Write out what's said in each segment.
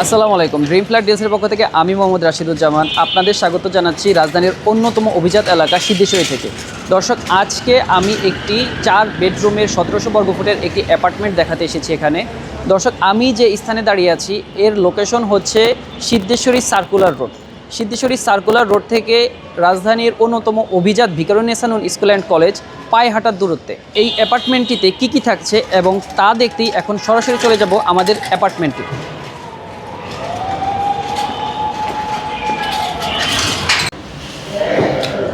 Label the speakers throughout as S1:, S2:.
S1: আসসালামু আলাইকুম। Dream flat ডিএসের পক্ষ থেকে আমি মোহাম্মদ রাশিদুজ্জামান। আপনাদের স্বাগত জানাচ্ছি রাজধানীর অন্যতম অভিজাত এলাকা সিদ্ধেশ্বরী থেকে। দর্শক, আজকে আমি একটি চার বেডরুমের সতেরোশো বর্গফুটের একটি অ্যাপার্টমেন্ট দেখাতে এসেছি এখানে। দর্শক, আমি যে স্থানে দাঁড়িয়ে আছি, এর লোকেশন হচ্ছে Siddheswari circular road. Siddheswari circular road থেকে রাজধানীর অন্যতম অভিজাত ভিকারুন্নেসানুল স্কুল অ্যান্ড কলেজ পায়ে হাঁটার দূরত্বে। এই অ্যাপার্টমেন্টটিতে কী কী থাকছে এবং তা দেখতেই এখন সরাসরি চলে যাব আমাদের অ্যাপার্টমেন্টে।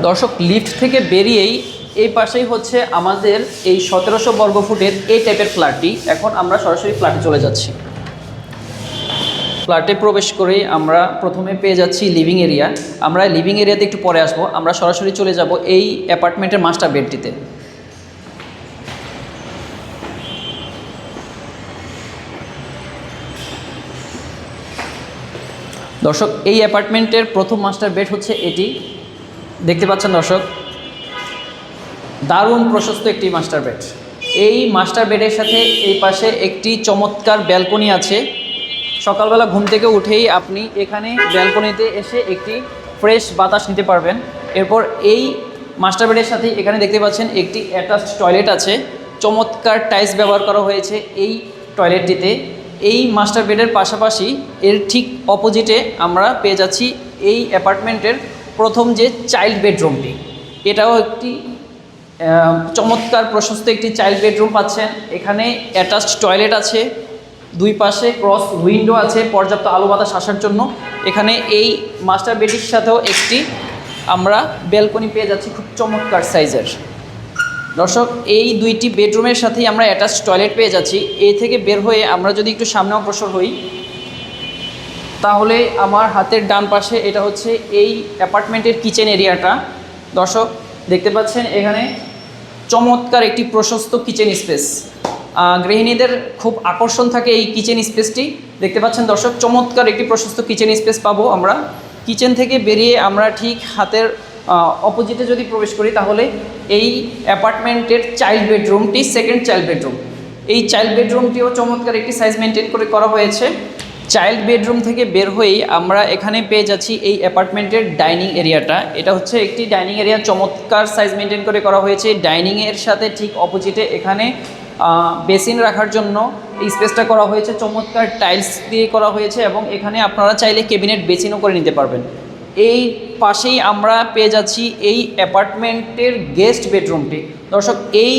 S1: দর্শক লিফট থেকে বেরিয়েই এই পাশেই হচ্ছে আমাদের এই সতেরোশো বর্গ ফুটের এই টাইপের ফ্ল্যাটটি। এখন আমরা সরাসরি ফ্ল্যাটে চলে যাচ্ছি। ফ্ল্যাটে প্রবেশ করেই আমরা প্রথমে পেয়ে যাচ্ছি লিভিং এরিয়া আমরা লিভিং এরিয়াতে একটু পরে আসব। আমরা সরাসরি চলে যাব এই অ্যাপার্টমেন্টের মাস্টার বেডটিতে দর্শক, এই অ্যাপার্টমেন্টের প্রথম মাস্টার বেড হচ্ছে এটি। দেখতে পাচ্ছেন দর্শক, দারুণ প্রশস্ত একটি মাস্টার বেড। এই মাস্টার বেডের সাথে এই পাশে একটি চমৎকার ব্যালকনি আছে। সকালবেলা ঘুম থেকে উঠেই আপনি এখানে ব্যালকনিতে এসে একটি ফ্রেশ বাতাস নিতে পারবেন। এরপর এই মাস্টার বেডের সাথে এখানে দেখতে পাচ্ছেন একটি অ্যাটাচড টয়লেট আছে। চমৎকার টাইলস ব্যবহার করা হয়েছে এই টয়লেটটিতে। এই মাস্টার বেডের পাশাপাশি এর ঠিক অপোজিটে আমরা পেয়ে যাচ্ছি এই অ্যাপার্টমেন্টের প্রথম যে চাইল্ড বেডরুমটি, এটাও একটি চমৎকার প্রশস্ত একটি চাইল্ড বেডরুম পাচ্ছেন। এখানে অ্যাটাচড টয়লেট আছে, দুই পাশে ক্রস উইন্ডো আছে, পর্যাপ্ত আলো বাতাস আসার জন্য। এখানে এই মাস্টার বেডের সাথেও একটি আমরা ব্যালকনি পেয়ে যাচ্ছি খুব চমৎকার সাইজের। দর্শক, এই দুইটি বেডরুমের সাথেই আমরা অ্যাটাচ টয়লেট পেয়ে যাচ্ছি। এই থেকে বের হয়ে আমরা যদি একটু সামনে অগ্রসর হই তাহলে আমার হাতের ডান পাশে এটা হচ্ছে এই অ্যাপার্টমেন্টের কিচেন এরিয়াটা। দর্শক, দেখতে পাচ্ছেন এখানে চমৎকার একটি প্রশস্ত কিচেন স্পেস। গৃহিণীদের খুব আকর্ষণ থাকে এই কিচেন স্পেসটি। দেখতে পাচ্ছেন দর্শক, চমৎকার একটি প্রশস্ত কিচেন স্পেস পাবো আমরা। কিচেন থেকে বেরিয়ে আমরা ঠিক হাতের অপোজিটে যদি প্রবেশ করি তাহলে এই অ্যাপার্টমেন্টের চাইল্ড বেডরুমটি, সেকেন্ড চাইল্ড বেডরুম। এই চাইল্ড বেডরুমটিও চমৎকার একটি সাইজ মেনটেন করে করা হয়েছে। চাইল্ড বেডরুম থেকে বের হয়েই আমরা এখানে পেয়ে যাচ্ছি এই অ্যাপার্টমেন্টের ডাইনিং এরিয়াটা। এটা হচ্ছে একটি ডাইনিং এরিয়া, চমৎকার সাইজ মেনটেন করে করা হয়েছে। ডাইনিংয়ের সাথে ঠিক অপোজিটে এখানে বেসিন রাখার জন্য এই স্পেসটা করা হয়েছে। চমৎকার টাইলস দিয়ে করা হয়েছে এবং এখানে আপনারা চাইলে কেবিনেট বেসিনও করে নিতে পারবেন। এই পাশেই আমরা পেয়ে যাচ্ছি এই অ্যাপার্টমেন্টের গেস্ট বেডরুমটি। দর্শক, এই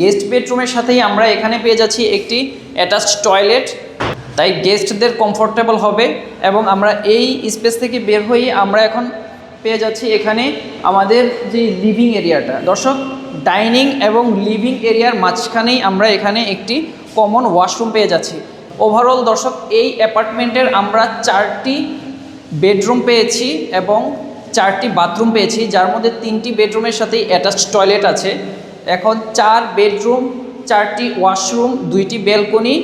S1: গেস্ট বেডরুমের সাথেই আমরা এখানে পেয়ে যাচ্ছি একটি অ্যাটাচড টয়লেট। তাই গেস্টদের কমফোর্টেবল হবে এবং আমরা এই স্পেস থেকে বের হয়ে আমরা এখন পেয়ে যাচ্ছি এখানে আমাদের যে লিভিং এরিয়াটা দর্শক ডাইনিং এবং লিভিং এরিয়ার মাঝখানেই আমরা এখানে একটি কমন ওয়াশরুম পেয়ে যাচ্ছি। ওভারঅল দর্শক, এই অ্যাপার্টমেন্টের আমরা চারটি বেডরুম পেয়েছি এবং চারটি বাথরুম পেয়েছি, যার মধ্যে তিনটি বেডরুমের সাথে অ্যাটাচড টয়লেট আছে। এখন চার বেডরুম চারটি ওয়াশরুম দুইটি ব্যালকনি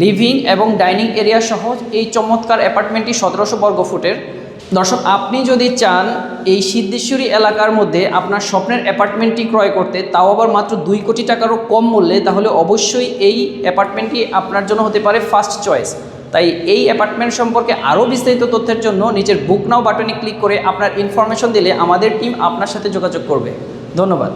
S1: লিভিং এবং ডাইনিং এরিয়া সহ এই চমৎকার অ্যাপার্টমেন্টটি সতেরোশো বর্গ ফুটের। দর্শক, আপনি যদি চান এই সিদ্ধেশ্বরী এলাকার মধ্যে আপনার স্বপ্নের অ্যাপার্টমেন্টটি ক্রয় করতে, তাও আবার মাত্র দুই কোটি টাকারও কম মূল্যে, তাহলে অবশ্যই এই অ্যাপার্টমেন্টটি আপনার জন্য হতে পারে ফার্স্ট চয়েস। তাই এই অ্যাপার্টমেন্ট সম্পর্কে আরও বিস্তারিত তথ্যের জন্য নিজের বুক নাও বাটনে ক্লিক করে আপনার ইনফরমেশন দিলে আমাদের টিম আপনার সাথে যোগাযোগ করবে। ধন্যবাদ।